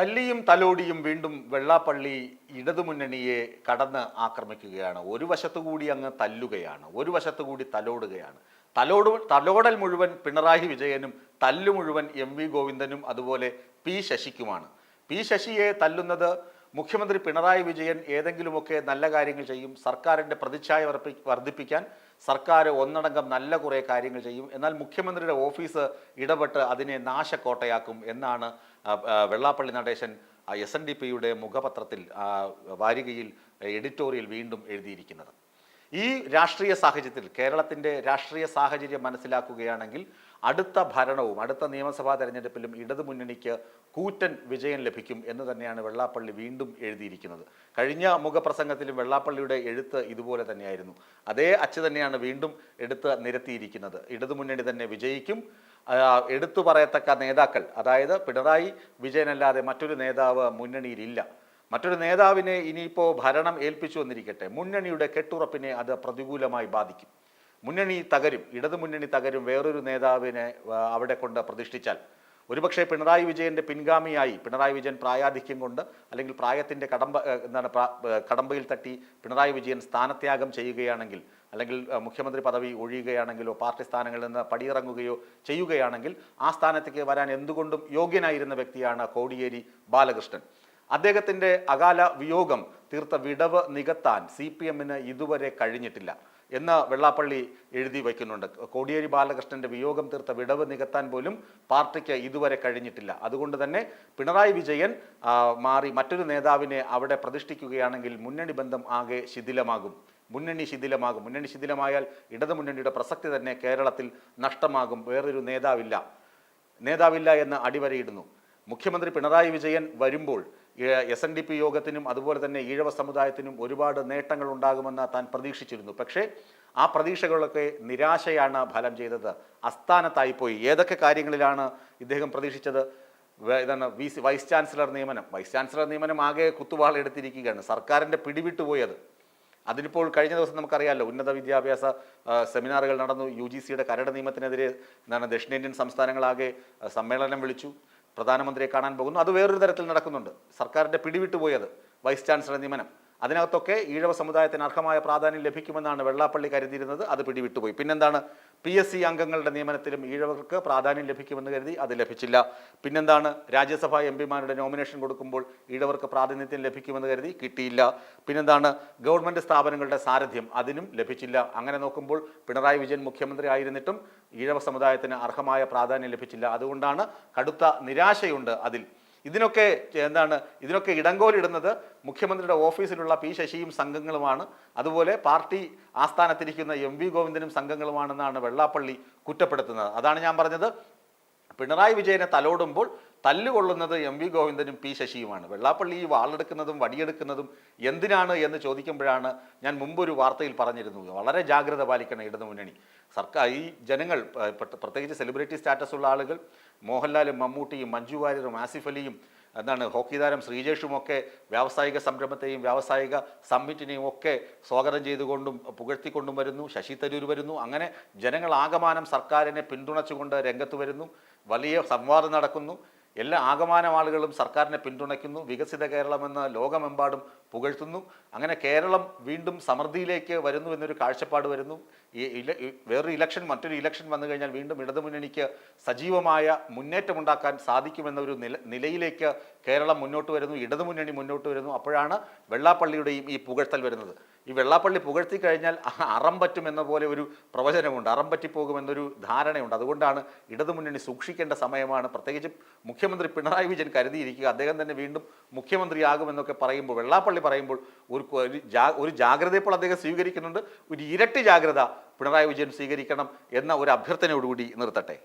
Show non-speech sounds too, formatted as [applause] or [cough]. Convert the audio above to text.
തല്ലിയും തലോടിയും വീണ്ടും വെള്ളാപ്പള്ളി ഇടതുമുന്നണിയെ കടന്ന് ആക്രമിക്കുകയാണ്. ഒരു വശത്തുകൂടി അങ്ങ് തല്ലുകയാണ് ഒരു വശത്തുകൂടി തലോടുകയാണ്. തലോട് തലോടൽ മുഴുവൻ പിണറായി വിജയനും തല്ലു മുഴുവൻ എം വി ഗോവിന്ദനും അതുപോലെ പി ശശിക്കുമാണ്. പി ശശിയെ തല്ലുന്നത് മുഖ്യമന്ത്രി പിണറായി വിജയൻ ഏതെങ്കിലുമൊക്കെ നല്ല കാര്യങ്ങൾ ചെയ്യും സർക്കാരിന്റെ പ്രതിച്ഛായ വർദ്ധിപ്പിക്കാൻ സർക്കാർ ഒന്നടങ്കം നല്ല കുറേ കാര്യങ്ങൾ ചെയ്യും. എന്നാൽ മുഖ്യമന്ത്രിയുടെ ഓഫീസ് ഇടപെട്ട് അതിനെ നാശക്കോട്ടയാക്കും എന്നാണ് Vellappally Natesan S N D പിയുടെ മുഖപത്രത്തിൽ വാരികയിൽ എഡിറ്റോറിയൽ വീണ്ടും എഴുതിയിരിക്കുന്നത്. ഈ രാഷ്ട്രീയ സാഹചര്യത്തിൽ കേരളത്തിന്റെ രാഷ്ട്രീയ സാഹചര്യം മനസ്സിലാക്കുകയാണെങ്കിൽ അടുത്ത ഭരണവും അടുത്ത നിയമസഭാ തെരഞ്ഞെടുപ്പിലും ഇടതുമുന്നണിക്ക് കൂറ്റൻ വിജയം ലഭിക്കും എന്ന് തന്നെയാണ് വെള്ളാപ്പള്ളി വീണ്ടും എഴുതിയിരിക്കുന്നത്. കഴിഞ്ഞ മുഖപ്രസംഗത്തിലും വെള്ളാപ്പള്ളിയുടെ എഴുത്ത് ഇതുപോലെ തന്നെയായിരുന്നു. അതേ അച്ച് തന്നെയാണ് വീണ്ടും എടുത്ത് നിരത്തിയിരിക്കുന്നത്. ഇടതുമുന്നണി തന്നെ വിജയിക്കും. എടുത്തു പറയത്തക്ക നേതാക്കൾ അതായത് പിണറായി വിജയനല്ലാതെ മറ്റൊരു നേതാവ് മുന്നണിയിലില്ല. മറ്റൊരു നേതാവിനെ ഇനിയിപ്പോൾ ഭരണം ഏൽപ്പിച്ചു വന്നിരിക്കട്ടെ. മുന്നണിയുടെ കെട്ടുറപ്പിനെ അത് പ്രതികൂലമായി ബാധിക്കും. മുന്നണി തകരും ഇടതു മുന്നണി തകരും വേറൊരു നേതാവിനെ അവിടെ കൊണ്ട് പ്രതിഷ്ഠിച്ചാൽ. ഒരുപക്ഷെ പിണറായി വിജയന്റെ പിൻഗാമിയായി പിണറായി വിജയൻ പ്രായാധിക്യം കൊണ്ട് അല്ലെങ്കിൽ പ്രായത്തിന്റെ കടമ്പ എന്താണ് കടമ്പയിൽ തട്ടി പിണറായി വിജയൻ സ്ഥാനത്യാഗം ചെയ്യുകയാണെങ്കിൽ അല്ലെങ്കിൽ മുഖ്യമന്ത്രി പദവി ഒഴിയുകയാണെങ്കിലോ പാർട്ടി സ്ഥാനങ്ങളിൽ നിന്ന് പടിയിറങ്ങുകയോ ചെയ്യുകയാണെങ്കിൽ ആ സ്ഥാനത്തേക്ക് വരാൻ എന്തുകൊണ്ടും യോഗ്യനായിരുന്ന വ്യക്തിയാണ് കോടിയേരി ബാലകൃഷ്ണൻ. അദ്ദേഹത്തിന്റെ അകാല വിയോഗം തീർത്ത വിടവ് നികത്താൻ സി പി എമ്മിന് ഇതുവരെ കഴിഞ്ഞിട്ടില്ല എന്ന് വെള്ളാപ്പള്ളി എഴുതി വയ്ക്കുന്നുണ്ട്. കോടിയേരി ബാലകൃഷ്ണന്റെ വിയോഗം തീർത്ത വിടവ് നികത്താൻ പോലും പാർട്ടിക്ക് ഇതുവരെ കഴിഞ്ഞിട്ടില്ല. അതുകൊണ്ട് തന്നെ പിണറായി വിജയൻ മാറി മറ്റൊരു നേതാവിനെ അവിടെ പ്രതിഷ്ഠിക്കുകയാണെങ്കിൽ മുന്നണി ബന്ധം ആകെ ശിഥിലമാകും. മുന്നണി ശിഥിലമാകും. മുന്നണി ശിഥിലമായാൽ ഇടതു മുന്നണിയുടെ പ്രസക്തി തന്നെ കേരളത്തിൽ നഷ്ടമാകും. വേറൊരു നേതാവില്ല. നേതാവില്ല എന്ന് അടിവരയിടുന്നു. മുഖ്യമന്ത്രി പിണറായി വിജയൻ വരുമ്പോൾ എസ് എൻ ഡി പി യോഗത്തിനും അതുപോലെ തന്നെ ഈഴവ സമുദായത്തിനും ഒരുപാട് നേട്ടങ്ങൾ ഉണ്ടാകുമെന്ന് താൻ പ്രതീക്ഷിച്ചിരുന്നു. പക്ഷേ ആ പ്രതീക്ഷകളൊക്കെ നിരാശയാണ് ഫലം ചെയ്തത്. അസ്ഥാനത്തായിപ്പോയി ഏതൊക്കെ കാര്യങ്ങളിലാണ് ഇദ്ദേഹം പ്രതീക്ഷിച്ചത്? ഇതാണ് വി വൈസ് ചാൻസലർ നിയമനം. വൈസ് ചാൻസലർ നിയമനം ആകെ കുത്തുവാൾ എടുത്തിരിക്കുകയാണ്. സർക്കാരിന്റെ പിടിവിട്ടുപോയത് അതിനിപ്പോൾ കഴിഞ്ഞ ദിവസം നമുക്കറിയാമല്ലോ ഉന്നത വിദ്യാഭ്യാസ സെമിനാറുകൾ നടന്നു. യു ജി സിയുടെ കരട് നിയമത്തിനെതിരെ എന്താണ് ദക്ഷിണേന്ത്യൻ സംസ്ഥാനങ്ങളാകെ സമ്മേളനം വിളിച്ചു. പ്രധാനമന്ത്രിയെ കാണാൻ പോകുന്നു. അത് വേറൊരു തരത്തിൽ നടക്കുന്നുണ്ട്. സർക്കാരിന്റെ പിടിവിട്ടുപോയത് വൈസ് ചാൻസലർ നിയമനം. അതിനകത്തൊക്കെ ഈഴവ സമുദായത്തിന് അർഹമായ പ്രാധാന്യം ലഭിക്കുമെന്നാണ് വെള്ളാപ്പള്ളി കരുതിയിരുന്നത്. അത് പിടിവിട്ടുപോയി. പിന്നെന്താണ്? പി എസ് സി അംഗങ്ങളുടെ നിയമനത്തിലും ഈഴവർക്ക് പ്രാധാന്യം ലഭിക്കുമെന്ന് കരുതി അത് ലഭിച്ചില്ല. പിന്നെന്താണ്? രാജ്യസഭാ എം പിമാരുടെ നോമിനേഷൻ കൊടുക്കുമ്പോൾ ഈഴവർക്ക് പ്രാതിനിധ്യം ലഭിക്കുമെന്ന് കരുതി കിട്ടിയില്ല. പിന്നെന്താണ്? ഗവൺമെന്റ് സ്ഥാപനങ്ങളുടെ സാരഥ്യം അതിനും ലഭിച്ചില്ല. അങ്ങനെ നോക്കുമ്പോൾ പിണറായി വിജയൻ മുഖ്യമന്ത്രി ആയിരുന്നിട്ടും ഈഴവ സമുദായത്തിന് അർഹമായ പ്രാധാന്യം ലഭിച്ചില്ല. അതുകൊണ്ടാണ് കടുത്ത നിരാശയുണ്ട് അതിൽ. ഇതിനൊക്കെ എന്താണ് ഇതിനൊക്കെ ഇടങ്കോലിടുന്നത് മുഖ്യമന്ത്രിയുടെ ഓഫീസിലുള്ള പി ശശിയും സംഘങ്ങളുമാണ്. അതുപോലെ പാർട്ടി ആസ്ഥാനത്തിരിക്കുന്ന എം വി ഗോവിന്ദനും സംഘങ്ങളുമാണെന്നാണ് വെള്ളാപ്പള്ളി കുറ്റപ്പെടുത്തുന്നത്. അതാണ് ഞാൻ പറഞ്ഞത്. പിണറായി വിജയനെ തലോടുമ്പോൾ തല്ലുകൊള്ളുന്നത് എം വി ഗോവിന്ദനും പി ശശിയുമാണ്. വെള്ളാപ്പള്ളി ഈ വാളെടുക്കുന്നതും വടിയെടുക്കുന്നതും എന്തിനാണ് എന്ന് ചോദിക്കുമ്പോഴാണ് ഞാൻ മുമ്പൊരു വാർത്തയിൽ പറഞ്ഞിരുന്നു വളരെ ജാഗ്രത പാലിക്കണം ഇടതുമുന്നണി സർക്കാർ ഈ ജനങ്ങൾ പ്രത്യേകിച്ച് സെലിബ്രിറ്റി സ്റ്റാറ്റസ് ഉള്ള ആളുകൾ മോഹൻലാലും മമ്മൂട്ടിയും മഞ്ജു വാര്യറും ആസിഫ് അലിയും എന്താണ് ഹോക്കി താരം ശ്രീജേഷും ഒക്കെ വ്യാവസായിക സംരംഭത്തെയും വ്യാവസായിക സമ്മിറ്റിനെയും ഒക്കെ സ്വാഗതം ചെയ്തുകൊണ്ടും പുകഴ്ത്തിക്കൊണ്ടും വരുന്നു. ശശി തരൂർ വരുന്നു. അങ്ങനെ ജനങ്ങൾ ആകമാനം സർക്കാരിനെ പിന്തുണച്ചുകൊണ്ട് രംഗത്ത് വരുന്നു. വലിയ സംവാദം നടക്കുന്നു. എല്ലാ ആകമാനം ആളുകളും സർക്കാരിനെ പിന്തുണയ്ക്കുന്നു. വികസിത കേരളമെന്ന് ലോകമെമ്പാടും പുകഴ്ത്തുന്നു. അങ്ങനെ കേരളം വീണ്ടും സമൃദ്ധിയിലേക്ക് വരുന്നു എന്നൊരു കാഴ്ചപ്പാട് വരുന്നു. ഈ വേറൊരു ഇലക്ഷൻ മറ്റൊരു ഇലക്ഷൻ വന്നു കഴിഞ്ഞാൽ വീണ്ടും ഇടതുമുന്നണിക്ക് സജീവമായ മുന്നേറ്റമുണ്ടാക്കാൻ സാധിക്കുമെന്നൊരു നില നിലയിലേക്ക് കേരളം മുന്നോട്ട് വരുന്നു ഇടതുമുന്നണി മുന്നോട്ട് വരുന്നു. അപ്പോഴാണ് വെള്ളാപ്പള്ളിയുടെയും ഈ പുകഴ്ത്തൽ വരുന്നത്. ഈ വെള്ളാപ്പള്ളി പുകഴ്ത്തി കഴിഞ്ഞാൽ [laughs] അറം പറ്റും എന്ന പോലെ ഒരു പ്രവചനമുണ്ട്. അറം പറ്റിപ്പോകുമെന്നൊരു ധാരണയുണ്ട്. അതുകൊണ്ടാണ് ഇടതുമുന്നണി സൂക്ഷിക്കേണ്ട സമയമാണ്. പ്രത്യേകിച്ച് മുഖ്യമന്ത്രി പിണറായി വിജയൻ കരുതിയിരിക്കുക. അദ്ദേഹം തന്നെ വീണ്ടും മുഖ്യമന്ത്രിയാകുമെന്നൊക്കെ പറയുമ്പോൾ വെള്ളാപ്പള്ളി പറയുമ്പോൾ ഒരു ഒരു ജാഗ്രത ഇപ്പോൾ അദ്ദേഹം സ്വീകരിക്കുന്നുണ്ട്. ഒരു ഇരട്ടി ജാഗ്രത പിണറായി വിജയൻ സ്വീകരിക്കണം എന്ന ഒരു അഭ്യർത്ഥനയോടുകൂടി നിർത്തട്ടെ.